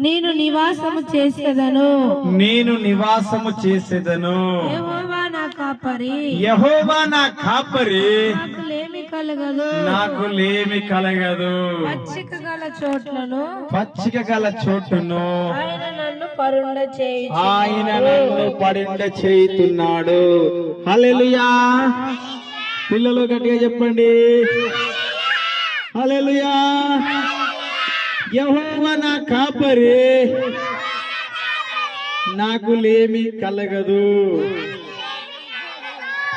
నేను నివాసము చేసేదను. నేను నివాసము చేసేదను. యెహోవా నా కాపరి. యహోవా నా కాపరి. నాకు లేమి కలగదు. నాకు లేమి కలగదు. పచ్చిక గల చోట్లను. పచ్చిక గల చోటును. ఆయన నన్ను పరుండ చేయి ఆయన నన్ను చేయుతున్నాడు. హల్లెలూయా. పిల్లలు గట్టిగా చెప్పండి. హల్లెలూయా. యెహోవా నా కాపరి. నాకు లేమి కలగదు.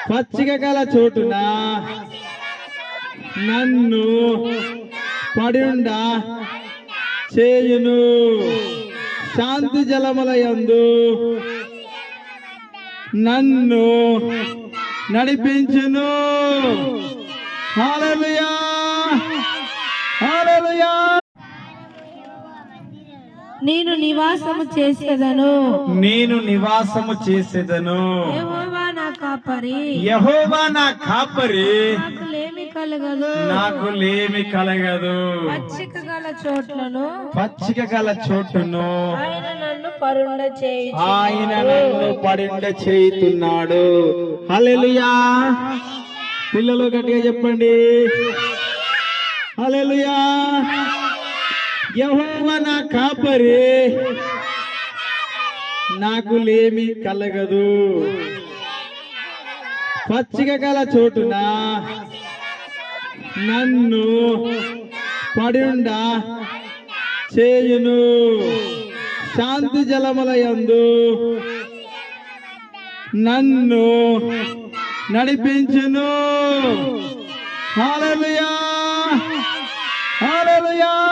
పచ్చిక గల చోటున నన్ను పడిండా చేయును. శాంతి జలములయందు నన్ను నడిపించును. హాలలుయా హల్లెలూయా నేను నివాసము చేసేదను. నేను నివాసము చేసేదను. యెహోవా నా కాపరి. యహోవా నా కాపరి. నాకు లేమి కలగదు. నాకు లేమి కలగదు. పచ్చిక గల చోట్లను. పచ్చిక గల చోటును. ఆయన నన్ను పరుండ చేయి ఆయన నన్ను పడిండ చేయుతున్నాడు. హల్లెలూయా. పిల్లలు గట్టిగా చెప్పండి. హల్లెలూయా. యెహోవా నా కాపరి? నాకు లేమి కలగదు. పచ్చిక గల చోటున నన్ను పడిండా చేయును. శాంతి జలములయందు నన్ను నడిపించును. హాలలుయా! హాలలుయా!